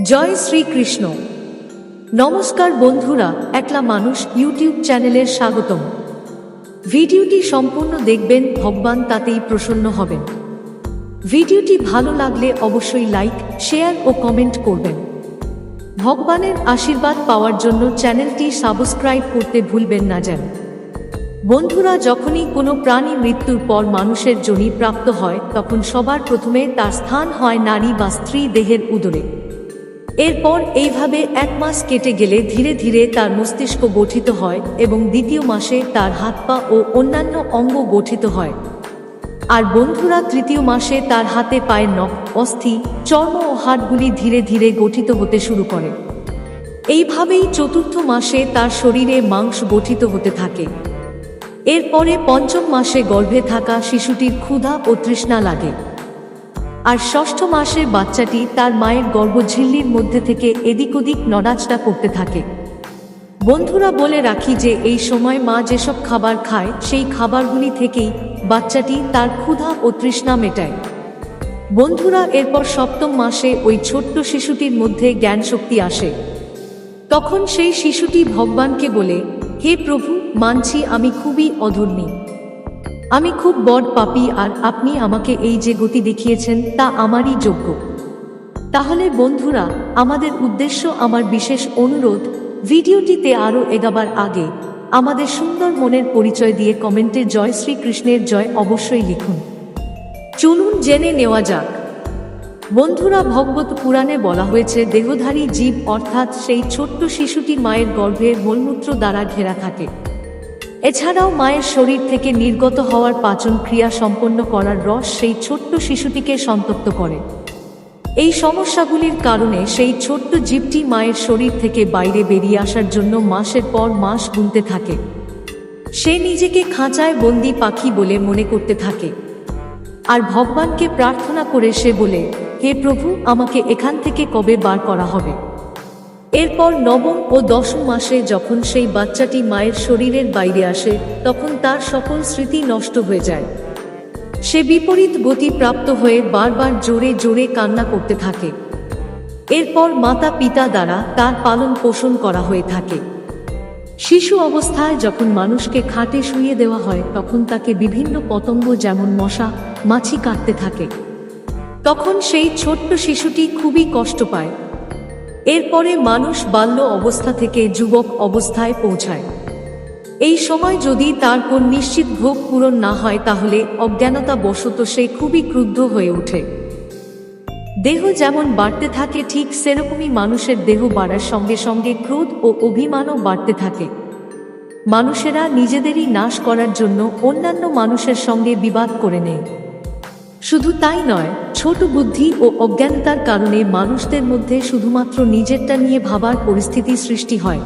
জয় শ্রীকৃষ্ণ নমস্কার বন্ধুরা, একলা মানুষ ইউটিউব চ্যানেলের স্বাগতম। ভিডিওটি সম্পূর্ণ দেখবেন, ভগবান তাতেই প্রসন্ন হবেন। ভিডিওটি ভালো লাগলে অবশ্যই লাইক, শেয়ার ও কমেন্ট করবেন। ভগবানের আশীর্বাদ পাওয়ার জন্য চ্যানেলটি সাবস্ক্রাইব করতে ভুলবেন না যেন। বন্ধুরা, যখনই কোনো প্রাণী মৃত্যুর পর মানুষের জনি প্রাপ্ত হয়, তখন সবার প্রথমে তার স্থান হয় নারী বা স্ত্রী দেহের উদরে। এরপর এইভাবে এক মাস কেটে গেলে ধীরে ধীরে তার মস্তিষ্ক গঠিত হয় এবং দ্বিতীয় মাসে তার হাত পা ও অন্যান্য অঙ্গ গঠিত হয়। আর বন্ধুরা, তৃতীয় মাসে তার হাতে পায়ের নখ, অস্থি, চর্ম ও হাড়গুলি ধীরে ধীরে গঠিত হতে শুরু করে। এইভাবেই চতুর্থ মাসে তার শরীরে মাংস গঠিত হতে থাকে। এরপরে পঞ্চম মাসে গর্ভে থাকা শিশুটির ক্ষুধা ও তৃষ্ণা লাগে। আর ষষ্ঠ মাসের বাচ্চাটি তার মায়ের গর্ভঝিল্লির মধ্যে থেকে এদিক ওদিক নড়াচড়া করতে থাকে। বন্ধুরা বলে রাখি যে এই সময় মা যেসব খাবার খায়, সেই খাবারগুলি থেকেই বাচ্চাটি তার ক্ষুধা ও তৃষ্ণা মেটায়। বন্ধুরা, এরপর সপ্তম মাসে ওই ছোট্ট শিশুটির মধ্যে জ্ঞান শক্তি আসে। তখন সেই শিশুটি ভগবানকে বলে, হে প্রভু, মানছি আমি খুবই অধর্মী। আমি খুব বড় পাপী আর আপনি আমাকে এই যে গতি দেখিয়েছেন তা আমারই যোগ্য। তাহলে বন্ধুরা, আমাদের উদ্দেশ্য আমার বিশেষ অনুরোধ, ভিডিওটিতে আরও এগাবার আগে আমাদের সুন্দর মনের পরিচয় দিয়ে কমেন্টে জয় শ্রীকৃষ্ণের জয় অবশ্যই লিখুন। চলুন জেনে নেওয়া যাক। বন্ধুরা, ভগবত পুরাণে বলা হয়েছে, দেহধারী জীব অর্থাৎ সেই ছোট্ট শিশুটি মায়ের গর্ভে মলমূত্র দ্বারা ঘেরা থাকে। এছাড়াও মায়ের শরীর থেকে নির্গত হওয়ার পাচন ক্রিয়া সম্পন্ন করার রস সেই ছোট্ট শিশুটিকে সন্তপ্ত করে। এই সমস্যাগুলির কারণে সেই ছোট্ট জীবটি মায়ের শরীর থেকে বাইরে বেরিয়ে আসার জন্য মাসের পর মাস গুনতে থাকে। সে নিজেকে খাঁচায় বন্দি পাখি বলে মনে করতে থাকে। আর ভগবানকে প্রার্থনা করে সে বলে, হে প্রভু, আমাকে এখান থেকে কবে বার করা হবে? এরপর নবম ও দশম মাসে যখন সেই বাচ্চাটি মায়ের শরীরের বাইরে আসে, তখন তার সকল স্মৃতি নষ্ট হয়ে যায়। সে বিপরীত গতি প্রাপ্ত হয়ে বারবার জোরে জোরে কান্না করতে থাকে। এরপর মাতা পিতা দ্বারা তার পালন পোষণ করা হয়ে থাকে। শিশু অবস্থায় যখন মানুষকে খাটে শুইয়ে দেওয়া হয়, তখন তাকে বিভিন্ন পতঙ্গ যেমন মশা, মাছি কাটতে থাকে। তখন সেই ছোট্ট শিশুটি খুবই কষ্ট পায়। এরপরে মানুষ বাল্য অবস্থা থেকে যুবক অবস্থায় পৌঁছায়। এই সময় যদি তার কোন নিশ্চিত ভোগ পূরণ না হয়, তাহলে অজ্ঞানতা বশত সে খুবই ক্রুদ্ধ হয়ে ওঠে। দেহ যেমন বাড়তে থাকে, ঠিক সেরকমই মানুষের দেহ বাড়ার সঙ্গে সঙ্গে ক্রোধ ও অভিমানও বাড়তে থাকে। মানুষেরা নিজেদেরই নাশ করার জন্য অন্যান্য মানুষের সঙ্গে বিবাদ করে নেয়। শুধু তাই নয়, ছোট বুদ্ধি ও অজ্ঞানতার কারণে মানুষদের মধ্যে শুধুমাত্র নিজেরটা নিয়ে ভাবার পরিস্থিতি সৃষ্টি হয়।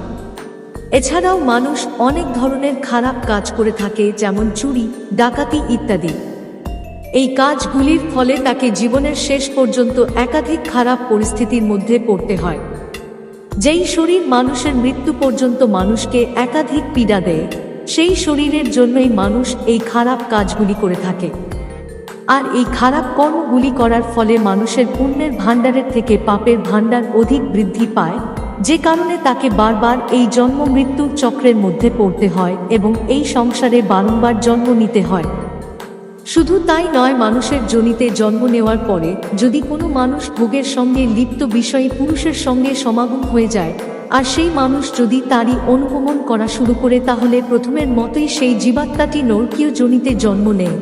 এছাড়াও মানুষ অনেক ধরনের খারাপ কাজ করে থাকে, যেমন চুরি, ডাকাতি ইত্যাদি। এই কাজগুলির ফলে তাকে জীবনের শেষ পর্যন্ত একাধিক খারাপ পরিস্থিতির মধ্যে পড়তে হয়। যেই শরীর মানুষের মৃত্যু পর্যন্ত মানুষকে একাধিক পীড়া দেয়, সেই শরীরের জন্যই মানুষ এই খারাপ কাজগুলি করে থাকে। আর এই খারাপ কর্মগুলি করার ফলে মানুষের পুণ্যের ভাণ্ডারের থেকে পাপের ভাণ্ডার অধিক বৃদ্ধি পায়, যে কারণে তাকে বারবার এই জন্ম মৃত্যুর চক্রের মধ্যে পড়তে হয় এবং এই সংসারে বারংবার জন্ম নিতে হয়। শুধু তাই নয়, মানুষের জনিতে জন্ম নেওয়ার পরে যদি কোনো মানুষ ভোগের সঙ্গে লিপ্ত বিষয়ে পুরুষের সঙ্গে সমাগম হয়ে যায়, আর সেই মানুষ যদি তারই অনুগমন করা শুরু করে, তাহলে প্রথমের মতোই সেই জীবাত্মাটি নরকীয় জনিতে জন্ম নেয়।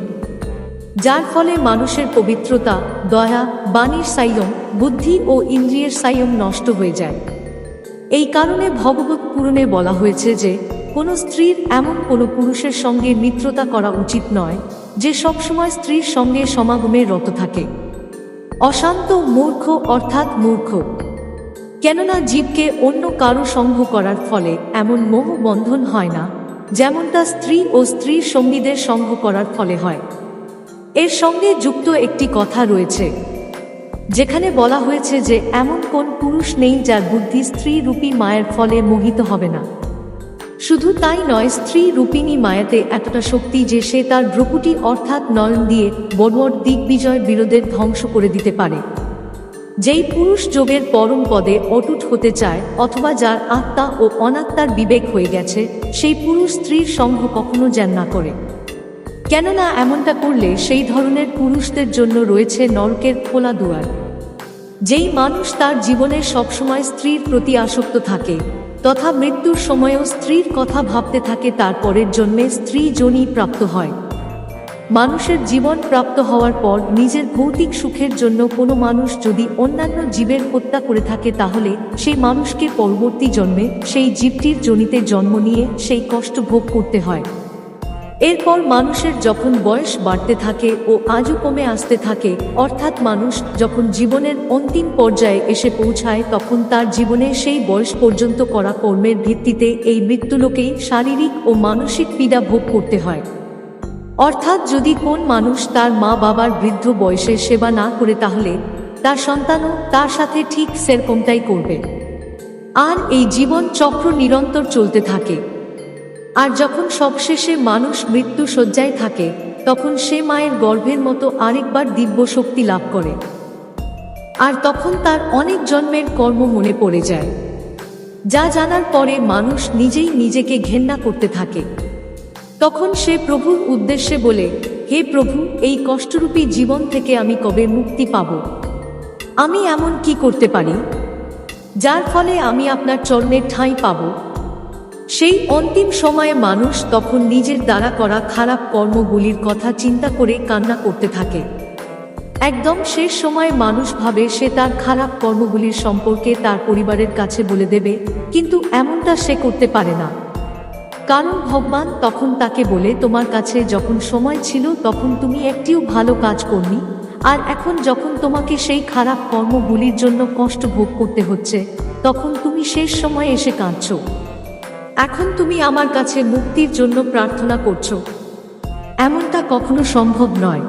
যার ফলে মানুষের পবিত্রতা, দয়া, বাণীর সাইয়ম বুদ্ধি ও ইন্দ্রিয়ের সাইয়ম নষ্ট হয়ে যায়। এই কারণে ভগবত পুরাণে বলা হয়েছে যে, কোনো স্ত্রীর এমন কোনো পুরুষের সঙ্গে মিত্রতা করা উচিত নয়, যে সবসময় স্ত্রীর সঙ্গে সমাগমে রত থাকে। অশান্ত মূর্খ অর্থাৎ মূর্খ। কেননা জীবকে অন্য কারও সঙ্গ করার ফলে এমন মোহ বন্ধন হয় না, যেমনটা স্ত্রী ও স্ত্রীর সঙ্গীদের সঙ্গ করার ফলে হয়। এর সঙ্গে যুক্ত একটি কথা রয়েছে, যেখানে বলা হয়েছে যে এমন কোন পুরুষ নেই যার বুদ্ধি স্ত্রী রূপী মায়ের ফলে মোহিত হবে না। শুধু তাই নয়, স্ত্রী রূপিণী মায়াতে এতটা শক্তি যে সে তার ভ্রুকুটি অর্থাৎ নয়ন দিয়ে বড় দিগ্বিজয় বিরোধের ধ্বংস করে দিতে পারে। যেই পুরুষ যোগের পরম পদে অটুট হতে চায় অথবা যার আত্মা ও অনাত্মার বিবেক হয়ে গেছে, সেই পুরুষ স্ত্রীর সঙ্গ কখনো যেন না করে। কেননা এমনটা করলে সেই ধরনের পুরুষদের জন্য রয়েছে নরকের খোলা দুয়ার। যেই মানুষ তার জীবনে সবসময় স্ত্রীর প্রতি আসক্ত থাকে, তথা মৃত্যুর সময়ও স্ত্রীর কথা ভাবতে থাকে, তার পরের জন্মে স্ত্রী জনি প্রাপ্ত হয়। মানুষের জীবন প্রাপ্ত হওয়ার পর নিজের ভৌতিক সুখের জন্য কোনো মানুষ যদি অন্যান্য জীবের হত্যা করে থাকে, তাহলে সেই মানুষকে পরবর্তী জন্মে সেই জীবটির জনিতে জন্ম নিয়ে সেই কষ্ট ভোগ করতে হয়। এরপর মানুষের যখন বয়স বাড়তে থাকে ও আজও কমে আসতে থাকে, অর্থাৎ মানুষ যখন জীবনের অন্তিম পর্যায়ে এসে পৌঁছায়, তখন তার জীবনে সেই বয়স পর্যন্ত করা কর্মের ভিত্তিতে এই মৃত্যুলোকেই শারীরিক ও মানসিক পীড়া ভোগ করতে হয়। অর্থাৎ যদি কোন মানুষ তার মা বাবার বৃদ্ধ বয়সে সেবা না করে তাহলে তার সন্তানও তার সাথে ঠিক সেরকমটাই করবে। আর এই জীবন চক্র নিরন্তর চলতে থাকে। আর যখন সবশেষে মানুষ মৃত্যু শয্যায় থাকে, তখন সে মায়ের গর্ভের মতো আরেকবার দিব্য শক্তি লাভ করে। আর তখন তার অনেক জন্মের কর্ম মনে পড়ে যায়। যা জানার পরে মানুষ নিজেই নিজেকে ঘেন্না করতে থাকে। তখন সে প্রভুর উদ্দেশ্যে বলে, হে প্রভু, এই কষ্টরূপী জীবন থেকে আমি কবে মুক্তি পাব? আমি এমন কি করতে পারি? যার ফলে আমি আপনার চরণের ঠাঁই পাব। সেই অন্তিম সময়ে মানুষ তখন নিজের দ্বারা করা খারাপ কর্মগুলির কথা চিন্তা করে কান্না করতে থাকে। একদম শেষ সময়ে মানুষ ভাবে সে তার খারাপ কর্মগুলির সম্পর্কে তার পরিবারের কাছে বলে দেবে, কিন্তু এমনটা সে করতে পারে না। কারণ ভগবান তখন তাকে বলে, তোমার কাছে যখন সময় ছিল তখন তুমি একটিও ভালো কাজ করনি, আর এখন যখন তোমাকে সেই খারাপ কর্মগুলির জন্য কষ্ট ভোগ করতে হচ্ছে, তখন তুমি শেষ সময় এসে কাঁদছ। এখন তুমি আমার কাছে মুক্তির জন্য প্রার্থনা করছ। এমনটা কখনো সম্ভব নয়।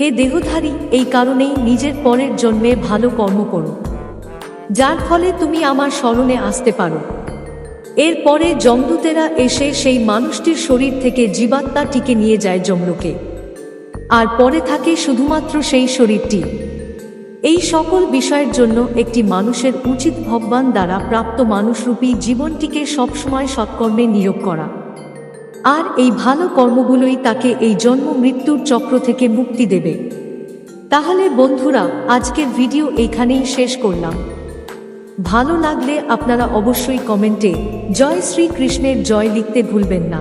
হে দেহধারী, এই কারণেই নিজের পরের জন্মে ভালো কর্ম করো। যার ফলে তুমি আমার স্মরণে আসতে পারো। এরপরে জমদূতেরা এসে সেই মানুষটির শরীর থেকে জীবাত্মাটিকে নিয়ে যায় জমলোকে। আর পরে থাকে শুধুমাত্র সেই শরীরটি। এই সকল বিষয়ের জন্য একটি মানুষের উচিত ভগবান দ্বারা প্রাপ্ত মানুষরূপী জীবনটিকে সবসময় সৎকর্মে নিয়োগ করা। আর এই ভালো কর্মগুলোই তাকে এই জন্ম মৃত্যুর চক্র থেকে মুক্তি দেবে। তাহলে বন্ধুরা, আজকের ভিডিও এইখানেই শেষ করলাম। ভালো লাগলে আপনারা অবশ্যই কমেন্টে জয় শ্রী কৃষ্ণের জয় লিখতে ভুলবেন না।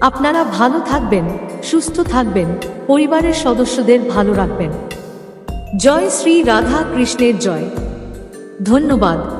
আপনারা ভালো থাকবেন, সুস্থ থাকবেন, পরিবারের সদস্যদের ভালো রাখবেন। জয় শ্রী রাধা কৃষ্ণের জয়। ধন্যবাদ।